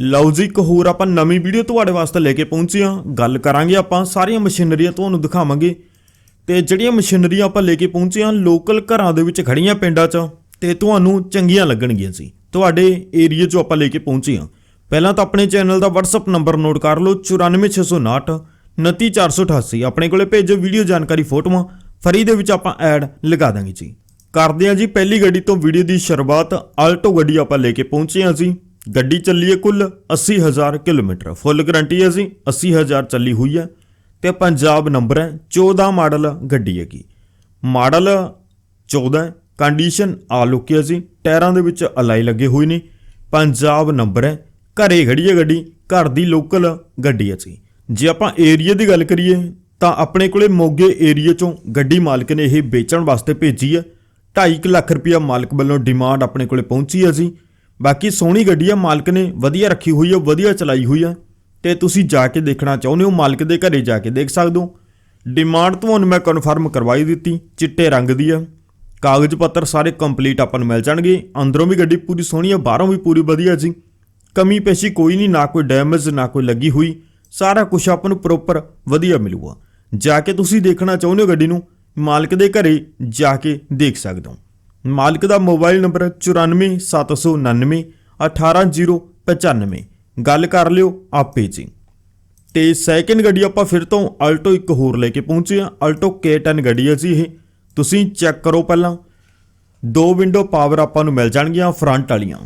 ਲਓ ਜੀ, ਇੱਕ ਹੋਰ ਆਪਾਂ ਨਵੀਂ ਵੀਡੀਓ ਤੁਹਾਡੇ ਵਾਸਤੇ ਲੈ ਕੇ ਪਹੁੰਚੇ ਹਾਂ। ਗੱਲ ਕਰਾਂਗੇ ਆਪਾਂ, ਸਾਰੀਆਂ ਮਸ਼ੀਨਰੀਆਂ ਤੁਹਾਨੂੰ ਦਿਖਾਵਾਂਗੇ। ਤੇ ਜਿਹੜੀਆਂ ਮਸ਼ੀਨਰੀਆਂ ਆਪਾਂ ਲੈ ਕੇ ਪਹੁੰਚੇ ਹਾਂ, ਲੋਕਲ ਘਰਾਂ ਦੇ ਵਿੱਚ ਖੜੀਆਂ ਪਿੰਡਾਂ 'ਚ, ਤੇ ਤੁਹਾਨੂੰ ਚੰਗੀਆਂ ਲੱਗਣਗੀਆਂ ਜੀ। ਤੁਹਾਡੇ ਏਰੀਆ 'ਚੋਂ ਆਪਾਂ ਲੈ ਕੇ ਪਹੁੰਚੇ ਹਾਂ। ਪਹਿਲਾਂ ਤਾਂ ਆਪਣੇ ਚੈਨਲ ਦਾ WhatsApp ਨੰਬਰ ਨੋਟ ਕਰ ਲਓ 94659 29488 ਆਪਣੇ ਕੋਲੇ ਭੇਜੋ ਵੀਡੀਓ ਜਾਣਕਾਰੀ ਫੋਟੋਆਂ, ਫਰੀ ਦੇ ਵਿੱਚ ਆਪਾਂ ਐਡ ਲਗਾ ਦਾਂਗੇ ਜੀ। ਕਰਦੇ ਹਾਂ ਜੀ, ਪਹਿਲੀ ਗੱਡੀ ਤੋਂ ਵੀਡੀਓ ਦੀ ਸ਼ੁਰੂਆਤ, ਆਲਟੋ ਗੱਡੀ ਆਪਾਂ ਲੈ ਕੇ ਪਹੁੰਚੇ ਹਾਂ ਜੀ। ਗੱਡੀ ਚੱਲੀ ਹੈ ਕੁੱਲ 80000 ਕਿਲੋਮੀਟਰ। ਫੁੱਲ ਗਰੰਟੀ ਹੈ ਜੀ 80000 ਚੱਲੀ ਹੋਈ ਹੈ ਤੇ ਪੰਜਾਬ ਨੰਬਰ ਹੈ 14 ਮਾਡਲ ਗੱਡੀ ਹੈਗੀ। ਮਾਡਲ 14 ਕੰਡੀਸ਼ਨ ਆ ਲੁਕੀ ਹੈ ਜੀ ਟਾਇਰਾਂ ਦੇ ਵਿੱਚ ਅਲਾਈ ਲੱਗੇ ਹੋਏ ਨੇ। ਪੰਜਾਬ ਨੰਬਰ ਹੈ ਘਰੇ ਖੜੀ ਹੈ ਗੱਡੀ, ਘਰ ਦੀ ਲੋਕਲ ਗੱਡੀ ਹੈ ਜੀ ਜੇ ਆਪਾਂ ਏਰੀਆ ਦੀ ਗੱਲ ਕਰੀਏ, ਤਾਂ ਆਪਣੇ ਕੋਲੇ ਮੋਗੇ ਏਰੀਆ ਚੋਂ ਗੱਡੀ ਮਾਲਕ ਨੇ ਇਹ ਵੇਚਣ ਵਾਸਤੇ ਭੇਜੀ ਹੈ 2.5 ਲੱਖ ਰੁਪਇਆ ਮਾਲਕ ਵੱਲੋਂ ਡਿਮਾਂਡ ਆਪਣੇ ਕੋਲੇ ਪਹੁੰਚੀ ਹੈ ਜੀ ਬਾਕੀ ਸੋਹਣੀ ਗੱਡੀ ਆ, ਮਾਲਕ ਨੇ ਵਧੀਆ ਰੱਖੀ ਹੋਈ ਆ, ਵਧੀਆ ਚਲਾਈ ਹੋਈ ਆ। ਤੇ ਤੁਸੀਂ ਜਾ ਕੇ ਦੇਖਣਾ ਚਾਹੁੰਦੇ ਹੋ, ਮਾਲਕ ਦੇ ਘਰੇ ਜਾ ਕੇ ਦੇਖ ਸਕਦੇ ਹੋ। ਡਿਮਾਂਡ ਤੁਹਾਨੂੰ ਮੈਂ ਕਨਫਰਮ ਕਰਵਾਈ ਦਿੱਤੀ, ਚਿੱਟੇ ਰੰਗ ਦੀ ਆ। ਕਾਗਜ਼ ਪੱਤਰ ਸਾਰੇ ਕੰਪਲੀਟ ਆਪਾਂ ਨੂੰ ਮਿਲ ਜਾਣਗੇ। ਅੰਦਰੋਂ ਵੀ ਗੱਡੀ ਪੂਰੀ ਸੋਹਣੀ ਆ, ਬਾਹਰੋਂ ਵੀ ਪੂਰੀ ਵਧੀਆ ਜੀ। ਕਮੀ ਪੇਸ਼ੀ ਕੋਈ ਨਹੀਂ, ਨਾ ਕੋਈ ਡੈਮੇਜ ਨਾ ਕੋਈ ਲੱਗੀ ਹੋਈ। ਸਾਰਾ ਕੁਝ ਆਪਾਂ ਨੂੰ ਪ੍ਰੋਪਰ ਵਧੀਆ ਮਿਲੂਗਾ। ਜਾ ਕੇ ਤੁਸੀਂ ਦੇਖਣਾ ਚਾਹੁੰਦੇ ਹੋ ਗੱਡੀ ਨੂੰ, ਮਾਲਕ ਦੇ ਘਰੇ ਜਾ ਕੇ ਦੇਖ ਸਕਦੇ ਹੋ। ਮਾਲਕ ਦਾ ਮੋਬਾਈਲ ਨੰਬਰ 94799 18095 ਗੱਲ ਕਰ ਲਿਓ ਆਪੇ ਜੀ। ਤੇ ਸੈਕਿੰਡ ਗੱਡੀ ਆਪਾਂ ਫਿਰ ਤੋਂ ਆਲਟੋ ਇੱਕ ਹੋਰ ਲੈ ਕੇ ਪਹੁੰਚੇ ਆ ਆਲਟੋ K10 ਗੱਡੀ ਹੈ ਜੀ ਇਹ। ਤੁਸੀਂ ਚੈੱਕ ਕਰੋ ਪਹਿਲਾਂ। ਦੋ ਵਿੰਡੋ ਪਾਵਰ ਆਪਾਂ ਨੂੰ ਮਿਲ ਜਾਣਗੀਆਂ ਫਰੰਟ ਵਾਲੀਆਂ।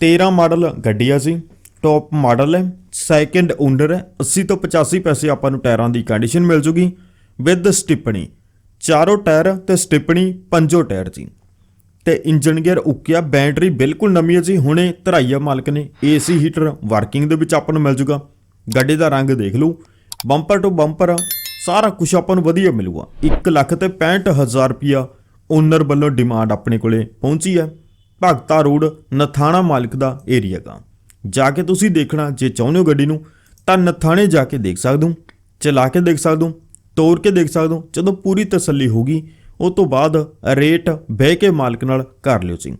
13 ਮਾਡਲ ਗੱਡੀ ਆ ਜੀ। ਟੌਪ ਮਾਡਲ ਹੈ। ਸੈਕਿੰਡ ਓਨਰ ਹੈ। 80 ਤੋਂ 85 ਪੈਸੇ ਆਪਾਂ ਨੂੰ ਟਾਇਰਾਂ ਦੀ ਕੰਡੀਸ਼ਨ ਮਿਲ ਜੂਗੀ। ਵਿਦ ਸਟਿਪਣੀ ਚਾਰੋਂ ਟਾਇਰ ਤੇ ਸਟਿਪਣੀ ਪੰਜੋ ਟਾਇਰ ਜੀ। ਤੇ ਇੰਜਨ ਗੇਅਰ ਉੱਕਿਆ, ਬੈਟਰੀ ਬਿਲਕੁਲ ਨਵੀਂ ਹੈ ਜੀ, ਹੁਣੇ ਧਰਾਈਆ ਮਾਲਕ ਨੇ ਏਸੀ ਹੀਟਰ ਵਰਕਿੰਗ ਦੇ ਵਿੱਚ ਆਪਾਂ ਨੂੰ ਮਿਲ ਜੂਗਾ। ਗੱਡੀ ਦਾ ਰੰਗ ਦੇਖ ਲਓ ਬੰਪਰ ਟੂ ਬੰਪਰ ਸਾਰਾ ਕੁਝ ਆਪਾਂ ਨੂੰ ਵਧੀਆ ਮਿਲੂਗਾ। 1 ਲੱਖ ਤੇ 65000 ਰੁਪਿਆ ਓਨਰ ਵੱਲੋਂ ਡਿਮਾਂਡ ਆਪਣੇ ਕੋਲੇ ਪਹੁੰਚੀ ਹੈ। ਭਗਤਾ ਰੋਡ, ਨਥਾਣਾ ਮਾਲਕ ਦਾ ਏਰੀਆ ਗਾ। ਜਾ ਕੇ ਤੁਸੀਂ ਦੇਖਣਾ, ਜੇ ਚਾਹੁੰਦੇ ਹੋ ਗੱਡੀ ਨੂੰ, ਤਾਂ ਨਥਾਣੇ ਜਾ ਕੇ ਦੇਖ ਸਕਦੇ ਹੋ, ਚਲਾ ਕੇ ਦੇਖ ਸਕਦੇ ਹੋ ਤੋੜ ਕੇ ਦੇਖ ਸਕਦੇ ਹੋ, ਜਦੋਂ ਪੂਰੀ ਤਸੱਲੀ ਹੋਗੀ ਉਹ ਤੋਂ ਬਾਅਦ ਰੇਟ ਬਹਿ ਕੇ ਮਾਲਕ ਨਾਲ ਕਰ ਲਿਓ ਜੀ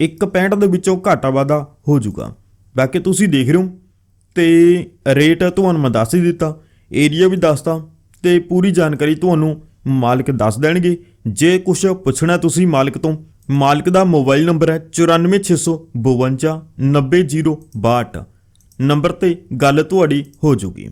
ਇੱਕ ਪੈਂਟ ਦੇ ਵਿੱਚੋਂ ਘਾਟਾ ਵਾਧਾ ਹੋ ਜਾਊਗਾ ਬਾਕੀ ਤੁਸੀਂ ਦੇਖ ਰਹੇ ਹੋ ਤੇ ਰੇਟ ਤੁਹਾਨੂੰ ਮੈਂ ਦੱਸ ਹੀ ਦਿੱਤਾ ਏਰੀਆ ਵੀ ਦੱਸਤਾ ਤੇ ਪੂਰੀ ਜਾਣਕਾਰੀ ਤੁਹਾਨੂੰ ਮਾਲਕ ਦੱਸ ਦੇਣਗੇ। ਜੇ ਕੁਝ ਪੁੱਛਣਾ ਤੁਸੀਂ ਮਾਲਕ ਤੋਂ, ਮਾਲਕ ਦਾ ਮੋਬਾਈਲ ਨੰਬਰ ਹੈ 94652 90062 ਨੰਬਰ ਤੇ ਗੱਲ ਤੁਹਾਡੀ ਹੋ ਜੂਗੀ।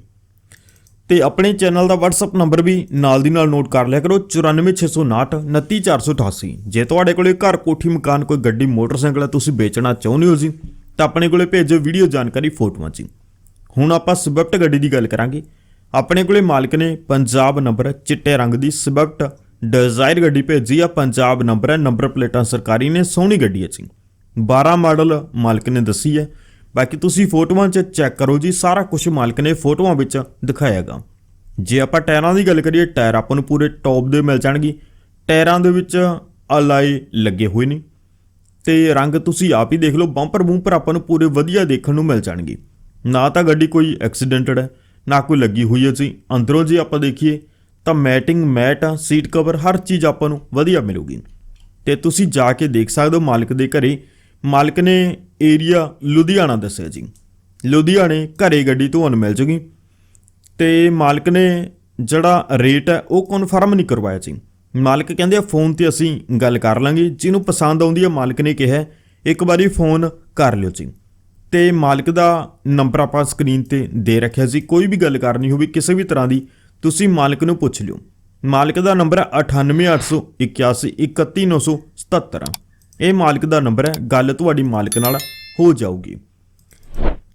ਤੇ ਆਪਣੇ ਚੈਨਲ ਦਾ WhatsApp ਨੰਬਰ ਵੀ ਨਾਲ ਦੀ ਨਾਲ ਨੋਟ ਕਰ ਲਿਆ ਕਰੋ 94659 29488 ਜੇ ਤੁਹਾਡੇ ਕੋਲੇ ਘਰ, ਕੋਠੀ, ਮਕਾਨ, ਕੋਈ ਗੱਡੀ, ਮੋਟਰਸਾਈਕਲ ਹੈ, ਤੁਸੀਂ ਵੇਚਣਾ ਚਾਹੁੰਦੇ ਹੋ ਜੀ, ਤਾਂ ਆਪਣੇ ਕੋਲੇ ਭੇਜੋ ਵੀਡੀਓ ਜਾਣਕਾਰੀ ਫੋਟੋਆਂ ਜੀ ਹੁਣ ਆਪਾਂ ਸਵਿਫਟ ਗੱਡੀ ਦੀ ਗੱਲ ਕਰਾਂਗੇ। ਆਪਣੇ ਕੋਲੇ ਮਾਲਕ ਨੇ ਪੰਜਾਬ ਨੰਬਰ ਚਿੱਟੇ ਰੰਗ ਦੀ ਸਵਿਫਟ ਡਿਜ਼ਾਇਰ ਗੱਡੀ ਭੇਜੀ ਆ, ਪੰਜਾਬ ਨੰਬਰ ਹੈ, ਨੰਬਰ ਪਲੇਟਾਂ ਸਰਕਾਰੀ ਨੇ, ਸੋਹਣੀ ਗੱਡੀ ਹੈ ਜੀ। 12 ਮਾਡਲ ਮਾਲਕ ਨੇ ਦੱਸੀ ਹੈ। ਬਾਕੀ ਤੁਸੀਂ ਫੋਟੋਆਂ 'ਚ ਚੈੱਕ ਕਰੋ ਜੀ, ਸਾਰਾ ਕੁਝ ਮਾਲਕ ਨੇ ਫੋਟੋਆਂ ਵਿੱਚ ਦਿਖਾਇਆਗਾ। ਜੇ ਆਪਾਂ ਟਾਇਰਾਂ ਦੀ ਗੱਲ ਕਰੀਏ, ਟਾਇਰ ਆਪਾਂ ਨੂੰ ਪੂਰੇ ਟੌਪ ਦੇ ਮਿਲ ਜਾਣਗੇ। ਟਾਇਰਾਂ ਦੇ ਵਿੱਚ ਅਲਾਈ ਲੱਗੇ ਹੋਏ ਨੇ। ਤੇ ਰੰਗ ਤੁਸੀਂ ਆਪ ਹੀ ਦੇਖ ਲਓ, ਬੰਪਰ ਬੂੰਪਰ ਆਪਾਂ ਨੂੰ ਪੂਰੇ ਵਧੀਆ ਦੇਖਣ ਨੂੰ ਮਿਲ ਜਾਣਗੇ। ਨਾ ਤਾਂ ਗੱਡੀ ਕੋਈ ਐਕਸੀਡੈਂਟਡ ਹੈ, ਨਾ ਕੋਈ ਲੱਗੀ ਹੋਈ ਹੈ ਜੀ। ਅੰਦਰੋਂ ਜੇ ਆਪਾਂ ਦੇਖੀਏ, ਤਾਂ ਮੈਟਿੰਗ ਮੈਟ ਆ, ਸੀਟ ਕਵਰ, ਹਰ ਚੀਜ਼ ਆਪਾਂ ਨੂੰ ਵਧੀਆ ਮਿਲੂਗੀ। ਤੇ ਤੁਸੀਂ ਜਾ ਕੇ ਦੇਖ ਸਕਦੇ ਹੋ ਮਾਲਕ ਦੇ ਘਰੇ ਮਾਲਕ ਨੇ ਏਰੀਆ ਲੁਧਿਆਣਾ ਦੱਸਿਆ ਜੀ। ਲੁਧਿਆਣੇ ਘਰੇ ਗੱਡੀ ਤੁਹਾਨੂੰ ਮਿਲ ਜੂਗੀ ਤੇ ਮਾਲਕ ਨੇ ਜਿਹੜਾ ਰੇਟ ਹੈ ਉਹ ਕਨਫਰਮ ਨਹੀਂ ਕਰਵਾਇਆ ਜੀ। ਮਾਲਕ ਕਹਿੰਦੇ ਆ ਫੋਨ ਤੇ ਅਸੀਂ ਗੱਲ ਕਰ ਲਾਂਗੇ। ਜਿਹਨੂੰ ਪਸੰਦ ਆਉਂਦੀ ਹੈ, ਮਾਲਕ ਨੇ ਕਿਹਾ, ਇੱਕ ਵਾਰੀ ਫੋਨ ਕਰ ਲਿਓ ਜੀ। ਤੇ ਮਾਲਕ ਦਾ ਨੰਬਰ ਆਪਾਂ ਸਕਰੀਨ ਤੇ ਦੇ ਰੱਖਿਆ ਸੀ ਕੋਈ ਵੀ ਗੱਲ ਕਰਨੀ ਹੋਵੇ, ਕਿਸੇ ਵੀ ਤਰ੍ਹਾਂ ਦੀ, ਤੁਸੀਂ ਮਾਲਕ ਨੂੰ ਪੁੱਛ ਲਿਓ। ਮਾਲਕ ਦਾ ਨੰਬਰ ਹੈ 9881 31977 ਇਹ ਮਾਲਕ ਦਾ ਨੰਬਰ ਹੈ, ਗੱਲ ਤੁਹਾਡੀ ਮਾਲਕ ਨਾਲ ਹੋ ਜਾਊਗੀ।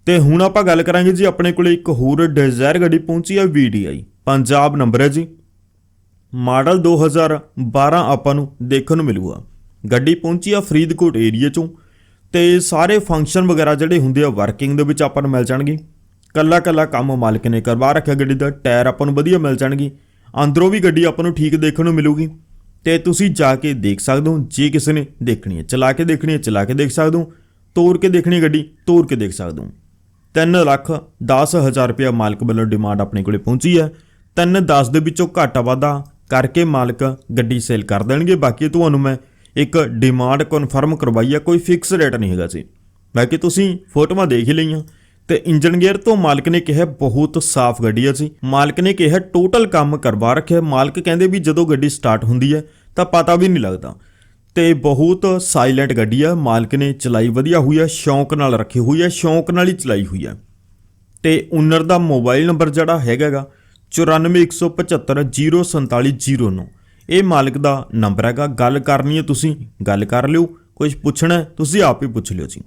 ਤੇ ਹੁਣ ਆਪਾਂ ਗੱਲ ਕਰਾਂਗੇ ਜੀ, ਆਪਣੇ ਕੋਲੇ ਇੱਕ ਹੋਰ ਡਿਜ਼ਾਇਰ ਗੱਡੀ ਪਹੁੰਚੀ ਹੈ VDI ਪੰਜਾਬ ਨੰਬਰ ਹੈ ਜੀ। ਮਾਡਲ 2012 ਆਪਾਂ ਨੂੰ ਦੇਖਣ ਨੂੰ ਮਿਲੂਗਾ। ਗੱਡੀ ਪਹੁੰਚੀ ਆ ਫਰੀਦਕੋਟ ਏਰੀਆ ਚੋਂ ਤੇ ਸਾਰੇ ਫੰਕਸ਼ਨ ਵਗੈਰਾ ਜਿਹੜੇ ਹੁੰਦੇ ਆ ਵਰਕਿੰਗ ਦੇ ਵਿੱਚ ਆਪਾਂ ਨੂੰ ਮਿਲ ਜਾਣਗੇ। ਕੱਲਾ ਕੱਲਾ ਕੰਮ ਮਾਲਕ ਨੇ ਕਰਵਾ ਰੱਖਿਆ ਗੱਡੀ ਦਾ, ਟਾਇਰ ਆਪਾਂ ਨੂੰ ਵਧੀਆ ਮਿਲ ਜਾਣਗੇ। ਅੰਦਰੋਂ ਵੀ ਗੱਡੀ ਆਪਾਂ ਨੂੰ ਠੀਕ ਦੇਖਣ ਨੂੰ ਮਿਲੂਗੀ। ਤੇ ਤੁਸੀਂ ਜਾ ਕੇ ਦੇਖ ਸਕਦੇ ਹੋ, ਜੇ ਕਿਸੇ ਨੇ ਦੇਖਣੀ ਹੈ। ਚਲਾ ਕੇ ਦੇਖਣੀ ਹੈ, ਚਲਾ ਕੇ ਦੇਖ ਸਕਦੇ ਹੋ। ਤੋੜ ਕੇ ਦੇਖਣੀ ਗੱਡੀ ਤੋੜ ਕੇ ਦੇਖ ਸਕਦੇ ਹੋ। 3 ਲੱਖ 10000 ਰੁਪਇਆ ਮਾਲਕ ਵੱਲੋਂ ਡਿਮਾਂਡ ਆਪਣੇ ਕੋਲੇ ਪਹੁੰਚੀ ਹੈ। 3 10 ਦੇ ਵਿੱਚੋਂ ਘਾਟਾ ਵਾਧਾ ਕਰਕੇ ਮਾਲਕ ਗੱਡੀ ਸੇਲ ਕਰ ਦੇਣਗੇ। ਬਾਕੀ ਤੁਹਾਨੂੰ ਮੈਂ ਇੱਕ ਡਿਮਾਂਡ ਕਨਫਰਮ ਕਰਵਾਈ ਹੈ, ਕੋਈ ਫਿਕਸ ਰੇਟ ਨਹੀਂ ਹੈਗਾ ਸੀ। ਬਾਕੀ ਤੁਸੀਂ ਫੋਟੋਆਂ ਦੇਖ ਹੀ ਲਈਆਂ। ਤੇ ਇੰਜਨ ਗੇਅਰ ਤੋਂ ਮਾਲਕ ਨੇ ਕਿਹਾ, ਬਹੁਤ ਸਾਫ਼ ਗੱਡੀ ਆ ਜੀ। ਮਾਲਕ ਨੇ ਕਿਹਾ, ਟੋਟਲ ਕੰਮ ਕਰਵਾ ਰੱਖਿਆ। ਮਾਲਕ ਕਹਿੰਦੇ ਵੀ ਜਦੋਂ ਗੱਡੀ ਸਟਾਰਟ ਹੁੰਦੀ ਹੈ, ਤਾਂ ਪਤਾ ਵੀ ਨਹੀਂ ਲੱਗਦਾ। ਤੇ ਬਹੁਤ ਸਾਇਲੈਂਟ ਗੱਡੀ ਆ, ਮਾਲਕ ਨੇ ਚਲਾਈ ਵਧੀਆ ਹੋਈ ਆ, ਸ਼ੌਂਕ ਨਾਲ ਰੱਖੀ ਹੋਈ ਆ, ਸ਼ੌਂਕ ਨਾਲ ਹੀ ਚਲਾਈ ਹੋਈ ਆ। ਤੇ ਓਨਰ ਦਾ ਮੋਬਾਈਲ ਨੰਬਰ ਜਿਹੜਾ ਹੈਗਾਗਾ 9417504709 ਇਹ ਮਾਲਕ ਦਾ ਨੰਬਰ ਹੈਗਾ। ਗੱਲ ਕਰਨੀ ਹੈ ਤੁਸੀਂ, ਗੱਲ ਕਰ ਲਿਓ। ਕੁਝ ਪੁੱਛਣਾ ਤੁਸੀਂ ਆਪ ਹੀ ਪੁੱਛ ਲਿਓ ਜੀ।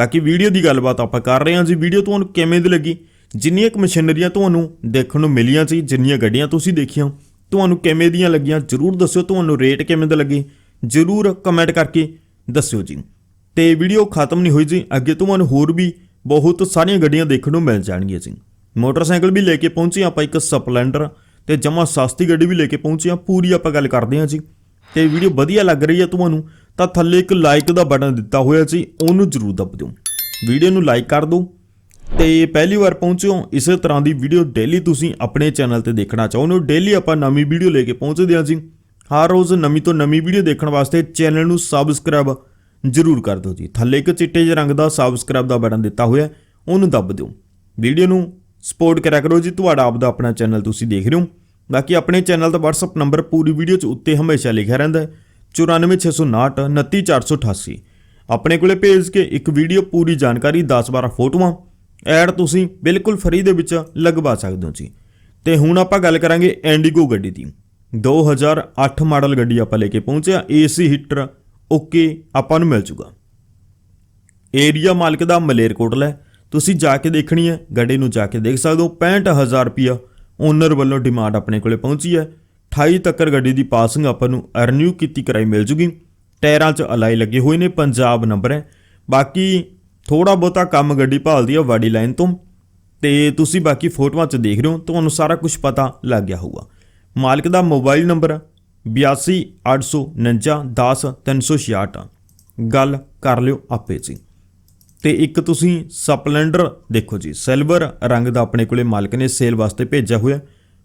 ਬਾਕੀ ਵੀਡੀਓ ਦੀ ਗੱਲਬਾਤ ਆਪਾਂ ਕਰ ਰਹੇ ਹਾਂ ਜੀ। ਵੀਡੀਓ ਤੁਹਾਨੂੰ ਕਿਵੇਂ ਦੀ ਲੱਗੀ? ਜਿੰਨੀਆਂ ਕੁ ਮਸ਼ੀਨਰੀਆਂ ਤੁਹਾਨੂੰ ਦੇਖਣ ਨੂੰ ਮਿਲੀਆਂ ਸੀ, ਜਿੰਨੀਆਂ ਗੱਡੀਆਂ ਤੁਸੀਂ ਦੇਖੀਆਂ, ਤੁਹਾਨੂੰ ਕਿਵੇਂ ਦੀਆਂ ਲੱਗੀਆਂ? ਜਰੂਰ ਦੱਸਿਓ, ਤੁਹਾਨੂੰ ਰੇਟ ਕਿਵੇਂ ਦਾ ਲੱਗੇ? ਜਰੂਰ ਕਮੈਂਟ ਕਰਕੇ ਦੱਸਿਓ ਜੀ। ਤੇ ਵੀਡੀਓ ਖਤਮ ਨਹੀਂ ਹੋਈ ਜੀ, ਅੱਗੇ ਤੁਹਾਨੂੰ ਹੋਰ ਵੀ ਬਹੁਤ ਸਾਰੀਆਂ ਗੱਡੀਆਂ ਦੇਖਣ ਨੂੰ ਮਿਲ ਜਾਣਗੀਆਂ ਜੀ। ਮੋਟਰਸਾਈਕਲ ਵੀ ਲੈ ਕੇ ਪਹੁੰਚੇ ਆਪਾਂ, ਇੱਕ ਸਪਲੈਂਡਰ ਤੇ ਜਮਾ ਸਸਤੀ ਗੱਡੀ ਵੀ ਲੈ ਕੇ ਪਹੁੰਚੇ ਆ ਪੂਰੀ ਆਪਾਂ ਗੱਲ ਕਰਦੇ ਹਾਂ ਜੀ। ਤੇ ਵੀਡੀਓ ਵਧੀਆ ਲੱਗ ਰਹੀ ਹੈ ਤੁਹਾਨੂੰ ਤਾਂ ਥੱਲੇ ਇੱਕ ਲਾਈਕ ਦਾ ਬਟਨ ਦਿੱਤਾ ਹੋਇਆ ਸੀ, ਉਹਨੂੰ ਜਰੂਰ ਦਬ ਦਿਓ। ਵੀਡੀਓ ਨੂੰ ਲਾਈਕ ਕਰ ਦਿਓ ਤੇ ਪਹਿਲੀ ਵਾਰ ਪਹੁੰਚਿਓ ਇਸੇ ਤਰ੍ਹਾਂ ਦੀ ਵੀਡੀਓ ਡੇਲੀ ਤੁਸੀਂ ਆਪਣੇ ਚੈਨਲ ਤੇ ਦੇਖਣਾ ਚਾਹੁੰਦੇ ਹੋ। ਡੇਲੀ ਆਪਾਂ ਨਵੀਂ ਵੀਡੀਓ ਲੈ ਕੇ ਪਹੁੰਚਦੇ ਹਾਂ ਜੀ। ਹਰ ਰੋਜ਼ ਨਵੀਂ ਤੋਂ ਨਵੀਂ ਵੀਡੀਓ ਦੇਖਣ ਵਾਸਤੇ ਚੈਨਲ ਨੂੰ ਸਬਸਕ੍ਰਾਈਬ ਜਰੂਰ ਕਰ ਦਿਓ ਜੀ। ਥੱਲੇ ਇੱਕ ਚਿੱਟੇ ਜਿਹੇ ਰੰਗ ਦਾ ਸਬਸਕ੍ਰਾਈਬ ਦਾ ਬਟਨ ਦਿੱਤਾ ਹੋਇਆ, ਉਹਨੂੰ ਦਬ ਦਿਓ। ਵੀਡੀਓ ਨੂੰ ਸਪੋਰਟ ਕਰਿਆ ਕਰੋ ਜੀ। ਤੁਹਾਡਾ ਆਪਦਾ ਆਪਣਾ ਚੈਨਲ ਤੁਸੀਂ ਦੇਖ ਰਹੇ ਹੋ। ਬਾਕੀ ਆਪਣੇ ਚੈਨਲ ਦਾ WhatsApp ਨੰਬਰ ਪੂਰੀ ਵੀਡੀਓ 'ਚ ਉੱਤੇ ਹਮੇਸ਼ਾ ਲਿਖਿਆ ਰਹਿੰਦਾ ਹੈ। 94659 29488 ਆਪਣੇ ਕੋਲੇ ਭੇਜ ਕੇ ਇੱਕ ਵੀਡੀਓ ਪੂਰੀ ਜਾਣਕਾਰੀ 10-12 ਫੋਟੋਆਂ। ਐਡ ਤੁਸੀਂ ਬਿਲਕੁਲ ਫਰੀ ਦੇ ਵਿੱਚ ਲਗਵਾ ਸਕਦੇ ਹੋ ਜੀ। ਤੇ ਹੁਣ ਆਪਾਂ ਗੱਲ ਕਰਾਂਗੇ ਐਂਡੀਗੋ ਗੱਡੀ ਦੀ। 2008 ਮਾਡਲ ਗੱਡੀ ਆਪਾਂ ਲੈ ਕੇ ਪਹੁੰਚਿਆ ਏਸੀ ਹੀਟਰ, ਓਕੇ, ਆਪਾਂ ਨੂੰ ਮਿਲ ਜੂਗਾ। ਏਰੀਆ ਮਾਲਕ ਦਾ ਮਲੇਰਕੋਟਲਾ ਹੈ। ਤੁਸੀਂ ਜਾ ਕੇ ਦੇਖਣੀ ਹੈ। ਗੱਡੀ ਨੂੰ ਜਾ ਕੇ ਦੇਖ ਸਕਦੇ ਹੋ। 65000 ਰੁਪਿਆ ਓਨਰ ਵੱਲੋਂ ਡਿਮਾਂਡ ਆਪਣੇ ਕੋਲੇ ਪਹੁੰਚੀ ਹੈ। 28 ਤੱਕ ਗੱਡੀ ਦੀ ਪਾਸਿੰਗ ਆਪਾਂ ਨੂੰ ਰਿਨਿਊ ਕੀਤੀ ਕਰਾਈ ਮਿਲ ਜੂਗੀ। ਟਾਇਰਾਂ 'ਚ ਅਲਾਈ ਲੱਗੇ ਹੋਏ ਨੇ, ਪੰਜਾਬ ਨੰਬਰ ਹੈ। ਬਾਕੀ ਥੋੜਾ ਬਹੁਤਾ ਕੰਮ ਗੱਡੀ ਭਾਲਦੀ ਆ ਵਾਡੀ ਲਾਈਨ ਤੋਂ। ਤੇ ਤੁਸੀਂ ਬਾਕੀ ਫੋਟੋਆਂ 'ਚ ਦੇਖ ਰਹੇ ਹੋ, ਤੁਹਾਨੂੰ ਸਾਰਾ ਕੁਝ ਪਤਾ ਲੱਗ ਗਿਆ ਹੋਊਗਾ। ਮਾਲਕ ਦਾ ਮੋਬਾਈਲ ਨੰਬਰ 8289910366 ਗੱਲ ਕਰ ਲਿਓ ਆਪੇ ਜੀ। ਤੇ ਇੱਕ ਤੁਸੀਂ ਸਪਲੈਂਡਰ ਦੇਖੋ ਜੀ, ਸਿਲਵਰ ਰੰਗ ਦਾ ਆਪਣੇ ਕੋਲੇ ਮਾਲਕ ਨੇ ਸੇਲ ਵਾਸਤੇ ਭੇਜਿਆ ਹੋਇਆ।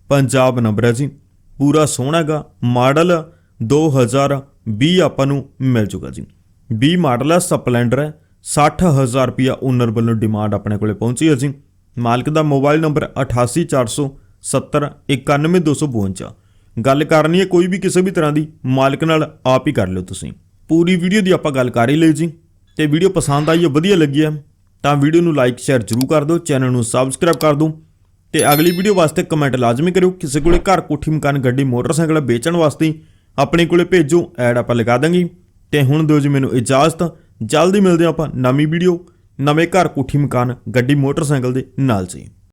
ਪੰਜਾਬ ਨੰਬਰ ਹੈ ਜੀ। ਪੂਰਾ ਸੋਹਣਾ ਹੈਗਾ। ਮਾਡਲ 2020 ਆਪਾਂ ਨੂੰ ਮਿਲ ਜੂਗਾ ਜੀ। 20 ਮਾਡਲ ਹੈ ਸਪਲੈਂਡਰ ਹੈ। 60000 ਰੁਪਿਆ ਓਨਰ ਵੱਲੋਂ ਡਿਮਾਂਡ ਆਪਣੇ ਕੋਲੇ ਪਹੁੰਚੀ ਹੈ ਜੀ। ਮਾਲਕ ਦਾ ਮੋਬਾਈਲ ਨੰਬਰ 8847091252 ਗੱਲ ਕਰਨੀ ਹੈ ਕੋਈ ਵੀ ਕਿਸੇ ਵੀ ਤਰ੍ਹਾਂ ਦੀ, ਮਾਲਕ ਨਾਲ ਆਪ ਹੀ ਕਰ ਲਿਓ ਤੁਸੀਂ। ਪੂਰੀ ਵੀਡੀਓ ਦੀ ਆਪਾਂ ਗੱਲ ਕਰ ਹੀ ਲਈ ਜੀ। ਤੇ ਵੀਡੀਓ ਪਸੰਦ ਆਈ ਹੈ, ਵਧੀਆ ਲੱਗੀ ਹੈ, ਤਾਂ ਵੀਡੀਓ ਨੂੰ ਲਾਈਕ ਸ਼ੇਅਰ ਜ਼ਰੂਰ ਕਰ ਦਿਓ ਚੈਨਲ ਨੂੰ ਸਬਸਕ੍ਰਾਈਬ ਕਰ ਦਿਓ। ਤੇ ਅਗਲੀ ਵੀਡੀਓ ਵਾਸਤੇ ਕਮੈਂਟ ਲਾਜ਼ਮੀ ਕਰਿਓ। ਕਿਸੇ ਕੋਲੇ ਘਰ ਕੋਠੀ ਮਕਾਨ, ਗੱਡੀ, ਮੋਟਰਸਾਈਕਲ ਵੇਚਣ ਵਾਸਤੇ ਆਪਣੇ ਕੋਲੇ ਭੇਜੋ, ਐਡ ਆਪਾਂ ਲਗਾ ਦਾਂਗੇ। ਤੇ ਹੁਣ ਦਿਓ ਜੀ ਮੈਨੂੰ ਇਜਾਜ਼ਤ। ਜਲਦੀ ਮਿਲਦੇ ਹਾਂ ਆਪਾਂ ਨਵੀਂ ਵੀਡੀਓ, ਨਵੇਂ ਘਰ ਕੋਠੀ ਮਕਾਨ, ਗੱਡੀ, ਮੋਟਰਸਾਈਕਲ ਦੇ ਨਾਲ ਜੀ।